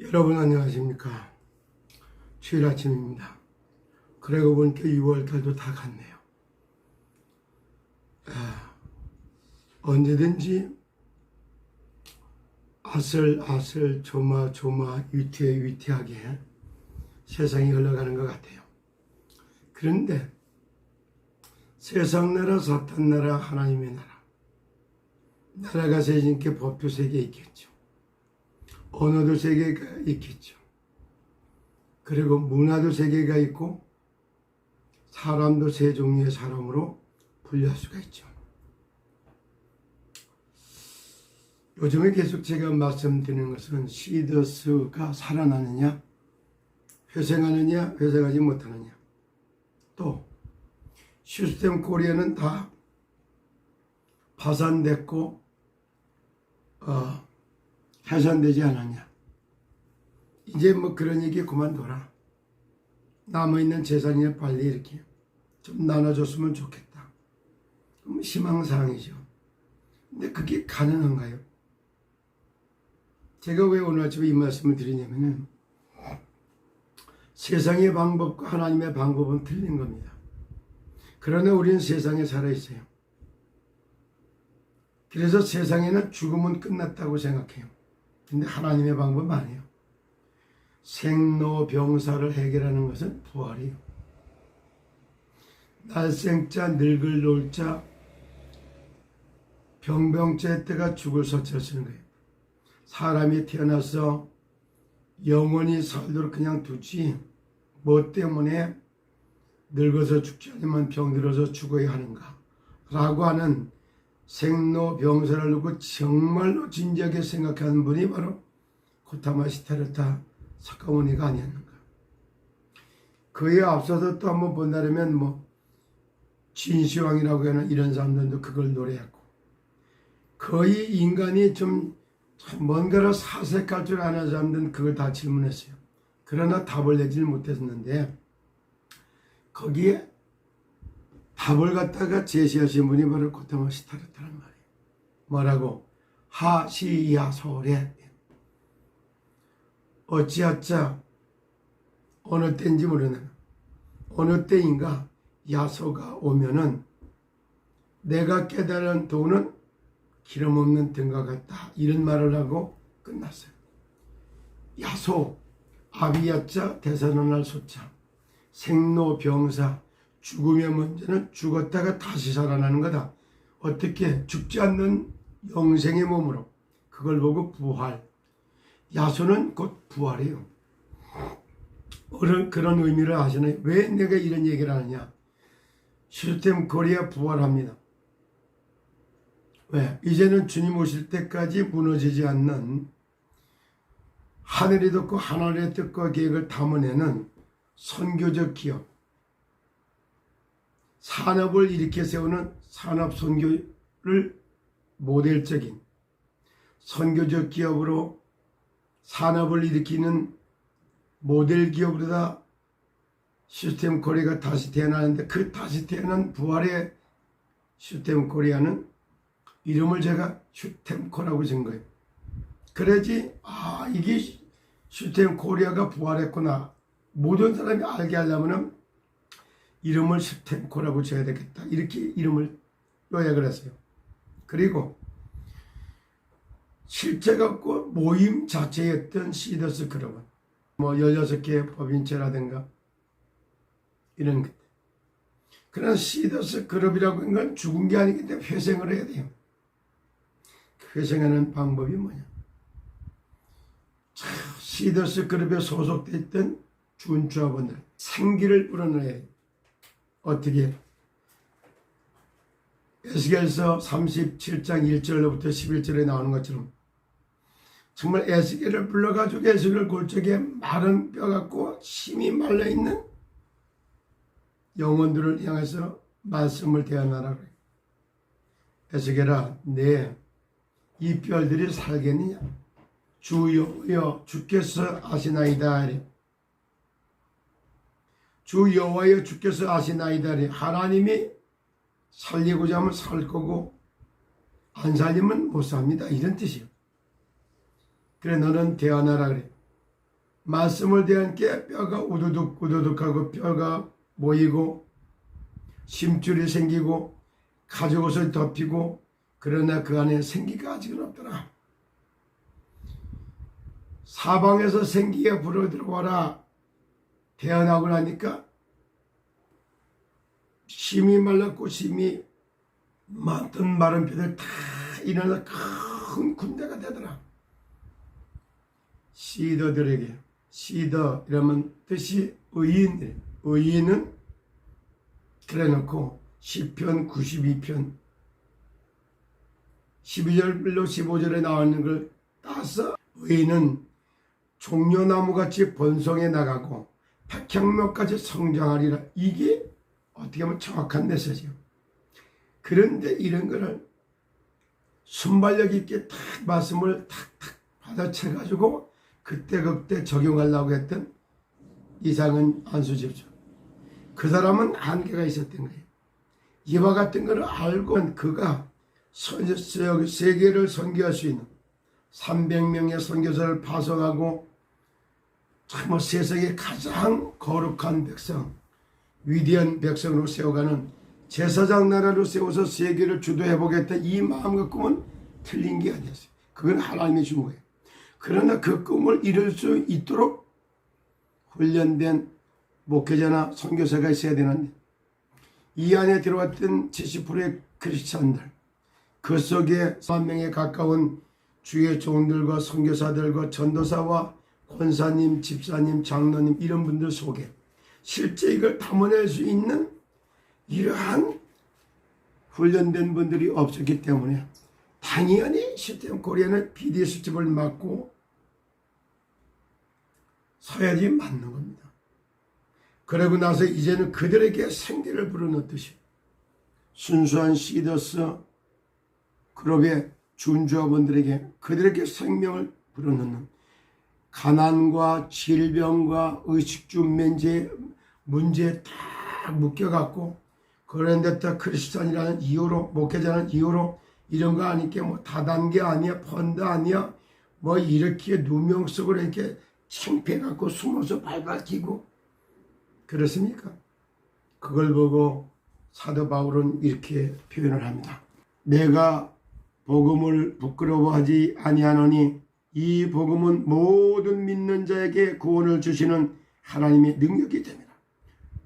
여러분 안녕하십니까? 주일 아침입니다. 그러고 보니까 6월달도 다 갔네요. 아, 언제든지 아슬아슬 조마조마 위태위태하게 세상이 흘러가는 것 같아요. 그런데 세상 나라 사탄 나라 하나님의 나라. 나라가 세진께 법도 세계 있겠죠 언어도 세계가 있겠죠. 그리고 문화도 세계가 있고 사람도 세 종류의 사람으로 분류할 수가 있죠. 요즘에 계속 제가 말씀드리는 것은 시더스가 살아나느냐, 회생하느냐, 회생하지 못하느냐. 또 시스템 코리아는 다 파산됐고 어, 해산되지 않았냐. 이제 뭐 그런 얘기 그만둬라. 남아있는 재산이 빨리 이렇게 좀 나눠줬으면 좋겠다. 그럼 희망사항이죠. 근데 그게 가능한가요? 제가 왜 오늘 아침에 이 말씀을 드리냐면은 세상의 방법과 하나님의 방법은 틀린 겁니다. 그러나 우리는 세상에 살아있어요. 그래서 세상에는 죽음은 끝났다고 생각해요. 근데 하나님의 방법은 아니에요. 생로병사를 해결하는 것은 부활이에요. 날생자 늙을 놀자 병병째 때가 죽을 서치를 쓰는 거예요. 사람이 태어나서 영원히 살도록 그냥 두지 뭐 때문에 늙어서 죽지 않으면 병들어서 죽어야 하는가 라고 하는 생로병사를 놓고 정말로 진지하게 생각하는 분이 바로 코타마 시타르타 사카모니가 아니었는가. 그에 앞서서 또 한번 본다면 뭐 진시황이라고 하는 이런 사람들도 그걸 노래했고 거의 인간이 좀 뭔가를 사색할 줄 아는 사람들은 그걸 다 질문했어요. 그러나 답을 내지를 못했는데 거기에 답을 갖다가 제시하신 분이 바로 코타마 시타르타란 말이에요. 뭐라고? 하시야소래. 어찌하자 어느 때인지 모르는 어느 때인가 야소가 오면은 내가 깨달은 도는 기름 없는 등과 같다. 이런 말을 하고 끝났어요. 야소 아비야자 대사노날 소자 생로병사 죽음의 문제는 죽었다가 다시 살아나는 거다. 어떻게 죽지 않는 영생의 몸으로 그걸 보고 부활. 야수는 곧 부활이에요. 그런, 그런 의미를 아시나요? 왜 내가 이런 얘기를 하느냐? 시스템 코리아 부활합니다. 왜? 이제는 주님 오실 때까지 무너지지 않는 하늘의 뜻과 하늘의 뜻과 계획을 담아내는 선교적 기업, 산업을 일으켜 세우는 산업 선교를 모델적인 선교적 기업으로 산업을 일으키는 모델 기업으로다 시스템 코리아가 다시 태어나는데 그 다시 태어난 부활의 시스템 코리아는 이름을 제가 슈템코라고 지은 거예요. 그래야지 아 이게 시스템 코리아가 부활했구나 모든 사람이 알게 하려면은 이름을 슈템코라고 지어야 되겠다. 이렇게 이름을 요약을 했어요. 그리고 실제 갖고 모임 자체였던 시더스 클럽은 뭐 16개 법인체라든가 이런 것. 그런 시더스 클럽이라고 하는 건 죽은 게 아니기 때문에 회생을 해야 돼요. 회생하는 방법이 뭐냐. 시더스 클럽에 소속돼 있던 준주화원들 생기를 불어넣어야 해요. 어떻게? 에스겔서 37장 1절로부터 11절에 나오는 것처럼 정말 에스겔을 불러가지고 에스겔 골짜기에 마른 뼈 갖고 힘이 말려있는 영혼들을 향해서 말씀을 대하나라 그래요. 에스겔아 내이 뼈들이 살겠느냐? 주여 주께서 아시나이다 주 여호와여 주께서 아시나이다 하나님이 살리고자 하면 살 거고 안 살리면 못 삽니다 이런 뜻이요 그래 너는 대하나라 그래 말씀을 대한 게 뼈가 우두둑 우두둑하고 뼈가 모이고 심줄이 생기고 가죽옷을 덮이고 그러나 그 안에 생기가 아직은 없더라. 사방에서 생기가 불어 들어와라. 태어나고 나니까 심이 말랐고 심이 많던 마른 뼈들 다 일어나 큰 군대가 되더라. 시더들에게 시더 이러면 뜻이 의인 의인은 그래놓고 시편 92편 12절로 15절에 나오는 걸 따서 의인은 종려나무같이 번성해 나가고 백향목까지 성장하리라 이게 어떻게 보면 정확한 메시지요 그런데 이런 거를 순발력 있게 탁 말씀을 탁탁 받아채가지고 그때 그때 적용하려고 했던 이상은 안수집죠. 그 사람은 한계가 있었던 거예요. 이와 같은 것을 알고 그가 세계를 선교할 수 있는 300명의 선교사를 파송하고 참 세상의 가장 거룩한 백성, 위대한 백성으로 세워가는 제사장 나라로 세워서 세계를 주도해 보겠다 이 마음과 꿈은 틀린 게 아니었어요. 그건 하나님이 준 거예요. 그러나 그 꿈을 이룰 수 있도록 훈련된 목회자나 선교사가 있어야 되는데 이 안에 들어왔던 70%의 크리스찬들 그 속에 3명에 가까운 주의 종들과 선교사들과 전도사와 권사님, 집사님, 장로님 이런 분들 속에 실제 이걸 담아낼 수 있는 이러한 훈련된 분들이 없었기 때문에 당연히 시스템 코리아는 비디오 수집을 맡고 서야지 맞는 겁니다. 그러고 나서 이제는 그들에게 생기를 불어넣듯이 순수한 시더스 그룹의 준주어분들에게 그들에게 생명을 불어넣는 가난과 질병과 의식주 면제 문제에 딱 묶여갖고 그런데 또 크리스찬이라는 이유로 목회자는 이유로 이런 거 아니게 뭐 다단계 아니야 펀드 아니야 뭐 이렇게 누명 속으로 이렇게 창피해 갖고 숨어서 발발기고 그렇습니까? 그걸 보고 사도 바울은 이렇게 표현을 합니다. 내가 복음을 부끄러워하지 아니하노니 이 복음은 모든 믿는 자에게 구원을 주시는 하나님의 능력이 됩니다.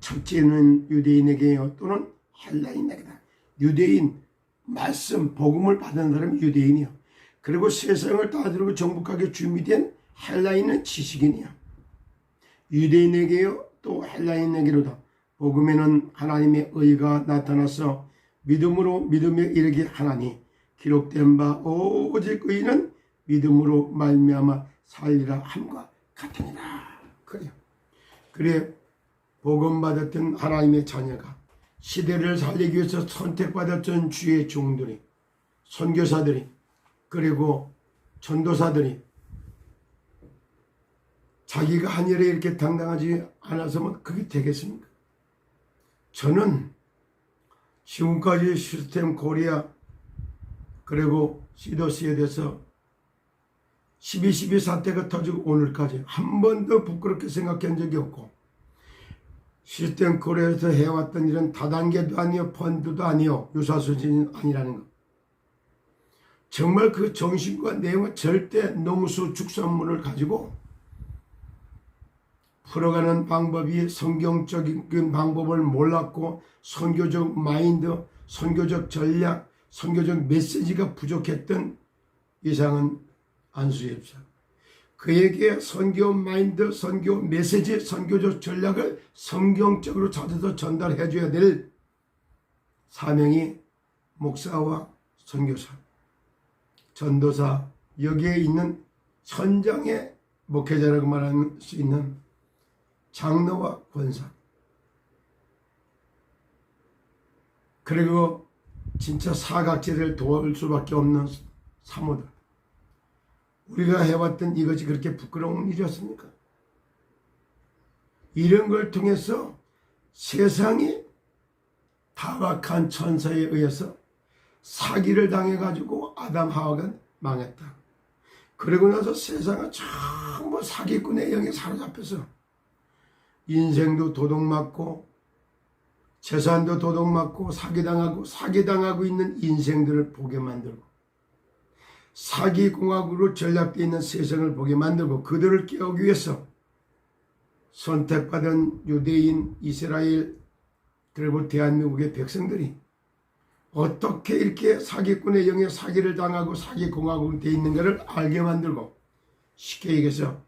첫째는 유대인에게요 또는 헬라인에게다. 유대인 말씀 복음을 받은 사람이 유대인이요. 그리고 세상을 다스리고 정복하게 준비된 헬라인은 지식인이야. 유대인에게요 또 헬라인에게로다. 복음에는 하나님의 의가 나타나서 믿음으로 믿음에 이르게 하나니 기록된 바 오직 의는 믿음으로 말미암아 살리라 함과 같으니라. 그래요. 그래 복음 받았던 하나님의 자녀가 시대를 살리기 위해서 선택받았던 주의 종들이 선교사들이 그리고 전도사들이 자기가 한 일에 이렇게 당당하지 않아서면 그게 되겠습니까? 저는 지금까지 시스템 코리아 그리고 시도스에 대해서 12.12 사태가 터지고 오늘까지 한 번도 부끄럽게 생각한 적이 없고 시스템 코리아에서 해왔던 일은 다단계도 아니요 펀드도 아니요 유사수준이 아니라는 것. 정말 그 정신과 내용은 절대 농수 축산물을 가지고 풀어가는 방법이 성경적인 방법을 몰랐고 선교적 마인드, 선교적 전략, 선교적 메시지가 부족했던 이상은 안수입사. 그에게 선교 마인드, 선교 메시지, 선교적 전략을 성경적으로 찾아서 전달해 줘야 될 사명이 목사와 선교사, 전도사, 여기에 있는 현장의 목회자라고 말할 수 있는 장로와 권사 그리고 진짜 사각지를 도울 수밖에 없는 사모들 우리가 해왔던 이것이 그렇게 부끄러운 일이었습니까? 이런 걸 통해서 세상이 타락한 천사에 의해서 사기를 당해가지고 아담 하와가 망했다. 그러고 나서 세상은 전부 사기꾼의 영에 사로잡혀서 인생도 도둑맞고 재산도 도둑맞고 사기당하고 사기당하고 있는 인생들을 보게 만들고 사기공화국으로 전락되어 있는 세상을 보게 만들고 그들을 깨우기 위해서 선택받은 유대인 이스라엘 그리고 대한민국의 백성들이 어떻게 이렇게 사기꾼의 영에 사기를 당하고 사기공화국이 되어 있는가를 알게 만들고 쉽게 얘기해서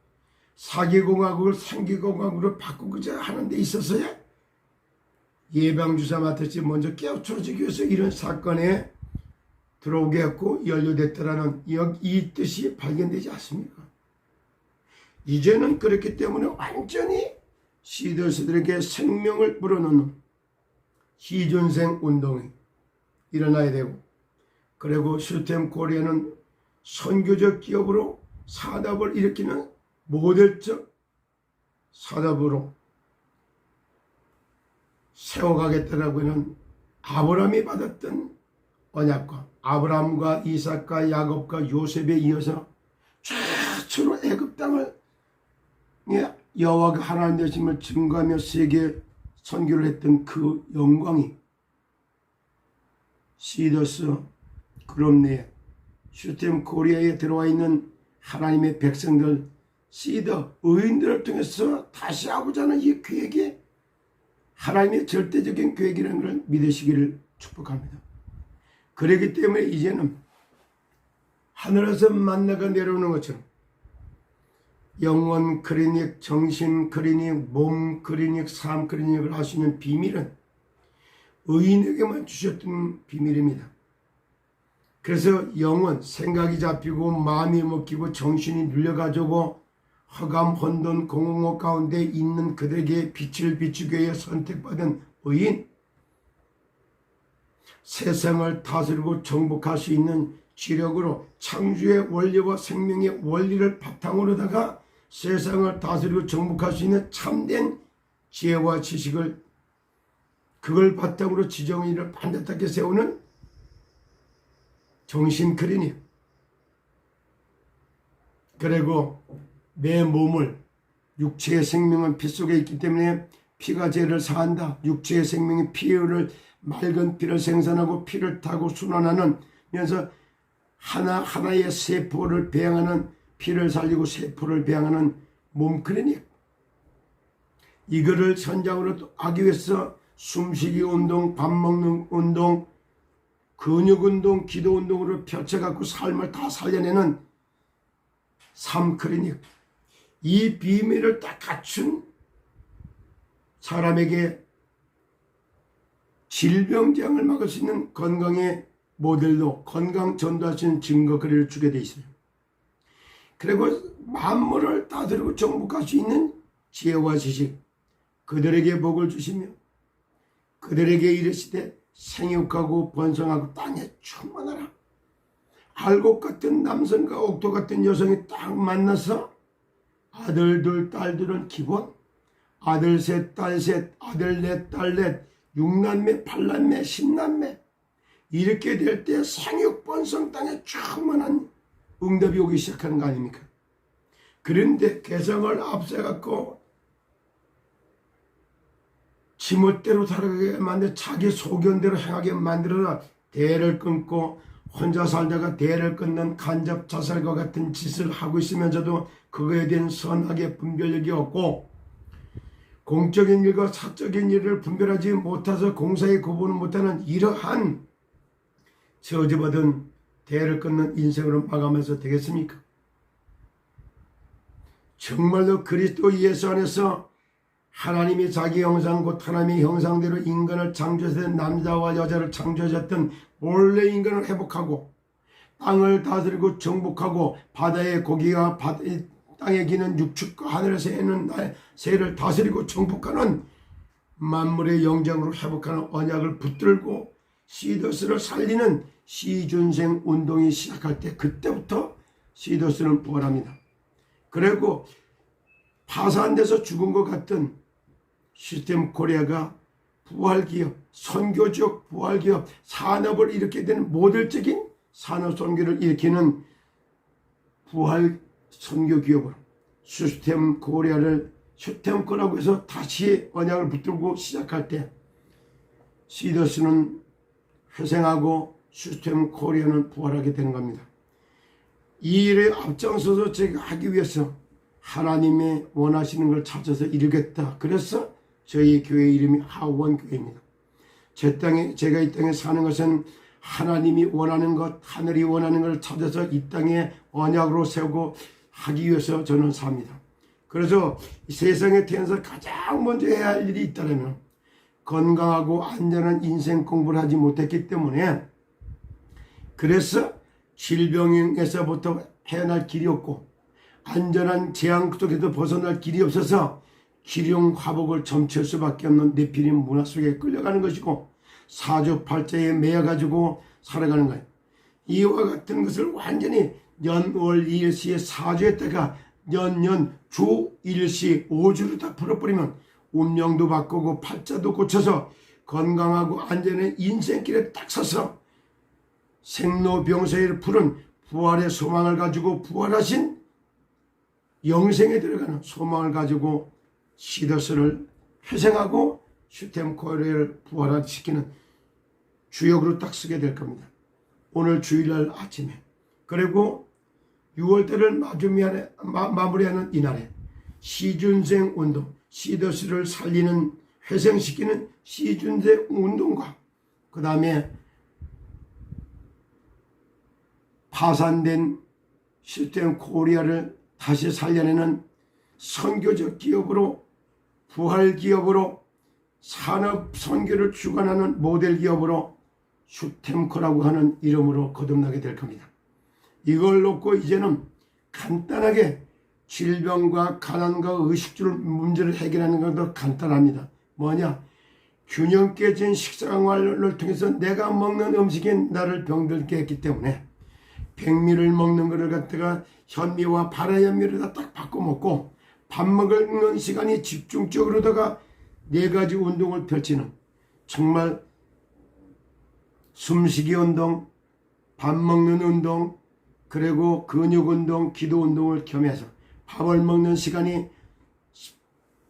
사기공화국을 상기공화국으로 바꾸고자 하는 데 있어서야 예방주사 맡았지 먼저 깨우쳐주기 위해서 이런 사건에 들어오게 했고 연루됐다라는 이- 이 뜻이 발견되지 않습니까? 이제는 그렇기 때문에 완전히 시더스들에게 생명을 불어넣는 시준생 운동이 일어나야 되고 그리고 슈템 코리아는 선교적 기업으로 사답을 일으키는 모델적 사답으로 세워가겠다라고 하는 아브라함이 받았던 언약과 아브라함과 이삭과 야곱과 요셉에 이어서 최초로 애굽 땅을 예, 여호와가 하나님 되심을 증거하며 세계 선교를 했던 그 영광이 시더스 그룹내 슈템 코리아에 들어와 있는 하나님의 백성들 시더 의인들을 통해서 다시 하고자 하는 이 계획이 하나님의 절대적인 계획이라는 걸 믿으시기를 축복합니다. 그렇기 때문에 이제는 하늘에서 만나가 내려오는 것처럼 영원 클리닉, 정신 클리닉, 몸 클리닉, 삶 클리닉을 있는 비밀은 의인에게만 주셨던 비밀입니다. 그래서 영은 생각이 잡히고 마음이 먹히고 정신이 눌려가지고 허감, 혼돈, 공허 가운데 있는 그들에게 빛을 비추기 위해 선택받은 의인 세상을 다스리고 정복할 수 있는 지력으로 창조의 원리와 생명의 원리를 바탕으로다가 세상을 다스리고 정복할 수 있는 참된 지혜와 지식을 그걸 바탕으로 지정의를 반듯하게 세우는 정신 클리닉 그리고 내 몸을 육체의 생명은 피 속에 있기 때문에 피가 죄를 사한다. 육체의 생명이 피를 맑은 피를 생산하고 피를 타고 순환하는 면서 하나 하나의 세포를 배양하는 피를 살리고 세포를 배양하는 몸 클리닉 이거를 현장으로 하기 위해서 숨쉬기 운동, 밥 먹는 운동, 근육 운동, 기도 운동으로 펼쳐갖고 삶을 다 살려내는 삶 클리닉 이 비밀을 딱 갖춘 사람에게 질병장을 막을 수 있는 건강의 모델로 건강 있는 증거 글을 주게 돼 있어요. 그리고 만물을 다스리고 정복할 수 있는 지혜와 지식 그들에게 복을 주시며 그들에게 이르시되 생육하고 번성하고 땅에 충만하라. 알곡 같은 남성과 옥토 같은 여성이 딱 만나서 아들 둘, 딸 둘은 기본, 아들 셋, 딸 셋, 아들 넷, 딸 넷, 육남매, 팔남매, 십남매 이렇게 될때 생육 번성 땅에 충만한 응답이 오기 시작하는 거 아닙니까? 그런데 개성을 앞세갖고 지멋대로 살아가게 만들 자기 소견대로 행하게 만들어라 대를 끊고 혼자 살다가 대를 끊는 간접 자살과 같은 짓을 하고 있으면서도 그거에 대한 선악의 분별력이 없고 공적인 일과 사적인 일을 분별하지 못해서 공사에 구분을 못하는 이러한 저주받은 대를 끊는 인생으로 마감해서 되겠습니까? 정말로 그리스도 예수 안에서 하나님이 자기 형상 곧 하나님의 형상대로 인간을 창조하셨던 남자와 여자를 창조하셨던 원래 인간을 회복하고 땅을 다스리고 정복하고 바다의 고기와 바다, 땅에 기는 육축과 하늘에서 해는 나의 새를 다스리고 정복하는 만물의 영장으로 회복하는 언약을 붙들고 시더스를 살리는 시준생 운동이 시작할 때 그때부터 시더스는 부활합니다. 그리고 파산돼서 죽은 것 같은 시스템 코리아가 부활기업, 선교적 부활기업, 산업을 일으키게 되는 모델적인 산업 선교를 일으키는 부활 선교 기업으로 시스템 코리아를 슈템코라고 해서 다시 언약을 붙들고 시작할 때 시더스는 회생하고 시스템 코리아는 부활하게 되는 겁니다. 이 일에 앞장서서 제가 하기 위해서 하나님의 원하시는 걸 찾아서 이루겠다. 그래서 저희 교회 이름이 하원 교회입니다. 제 땅에 제가 이 땅에 사는 것은 하나님이 원하는 것, 하늘이 원하는 걸 찾아서 이 땅에 언약으로 세우고 하기 위해서 저는 삽니다. 그래서 이 세상에 태어나서 가장 먼저 해야 할 일이 있다면 건강하고 안전한 인생 공부를 하지 못했기 때문에 그래서 질병에서부터 헤어날 길이 없고 안전한 재앙 속에서 벗어날 길이 없어서 기룡 화복을 점칠 수밖에 없는 네피림 문화 속에 끌려가는 것이고 사주팔자에 매여가지고 살아가는 거예요. 이와 같은 것을 완전히 연월 일시에 사주에다가 년년 주 일시 오주를 다 풀어버리면 운명도 바꾸고 팔자도 고쳐서 건강하고 안전한 인생길에 딱 서서 생로병사를 푸른 부활의 소망을 가지고 부활하신 영생에 들어가는 소망을 가지고 시더스를 회생하고 슈템코리를 부활시키는 주역으로 딱 쓰게 될 겁니다. 오늘 주일날 아침에 그리고 6월달을 마무리하는, 마무리하는 이날에 시준생 운동, 시더스를 살리는 회생시키는 시준생 운동과 그 다음에 파산된 시스템 코리아를 다시 살려내는 선교적 기업으로 부활 기업으로 산업 선교를 주관하는 모델 기업으로 슈템코라고 하는 이름으로 거듭나게 될 겁니다. 이걸 놓고 이제는 간단하게 질병과 가난과 의식주 문제를 해결하는 것도 간단합니다. 뭐냐? 균형 깨진 식생활을 통해서 내가 먹는 음식이 나를 병들게 했기 때문에 백미를 먹는 것을 갖다가 현미와 발화현미를 다 딱 바꿔 먹고 밥 먹는 시간이 집중적으로다가 네 가지 운동을 펼치는 정말 숨쉬기 운동, 밥 먹는 운동, 그리고 근육 운동, 기도 운동을 겸해서 밥을 먹는 시간이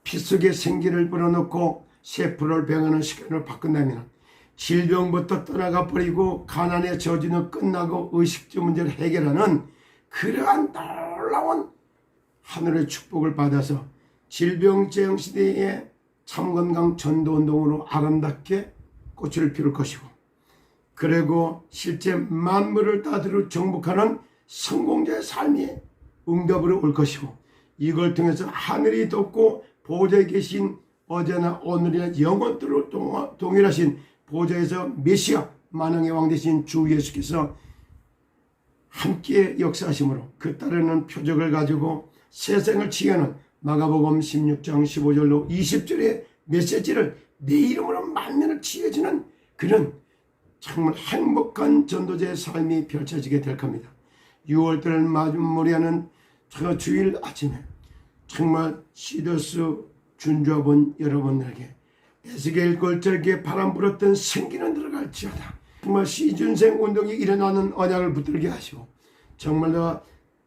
피 속에 생기를 불어넣고 세포를 병하는 시간을 바꾼다면 질병부터 떠나가 버리고 가난의 저주는 끝나고 의식주 문제를 해결하는 그러한 놀라운 하늘의 축복을 받아서 질병제형 시대에 참건강 전도운동으로 아름답게 꽃을 피울 것이고 그리고 실제 만물을 따르고 정복하는 성공자의 삶이 응답으로 올 것이고 이걸 통해서 하늘이 돕고 보좌에 계신 어제나 오늘이나 영원토록 동일하신 보좌에서 메시아 만왕의 왕 되신 주 예수께서 함께 역사하심으로 그 따르는 표적을 가지고 세상을 치하는 마가복음 16장 15절로 20절의 메시지를 내 이름으로 만면을 치해주는 그런 정말 행복한 전도자의 삶이 펼쳐지게 될 겁니다. 6월달을 마무리하는 저 주일 아침에 정말 시더스 준주하본 여러분들에게 에스겔 골절기에 바람 불었던 생기는 들어갈지어다. 정말 시준생 운동이 일어나는 언약을 붙들게 하시고 정말 더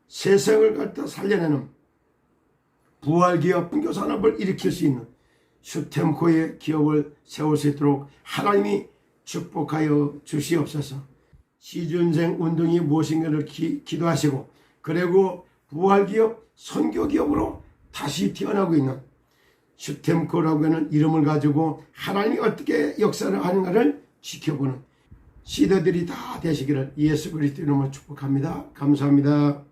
세상을 갖다 살려내는 부활기업 분교산업을 일으킬 수 있는 슈템코의 기업을 세울 수 있도록 하나님이 축복하여 주시옵소서. 시준생 운동이 무엇인가를 기, 기도하시고 그리고 부활기업 선교기업으로 다시 태어나고 있는 슈템코라고 하는 이름을 가지고 하나님이 어떻게 역사를 하는가를 지켜보는 시대들이 다 되시기를 예수 그리스도 이름으로 축복합니다. 감사합니다.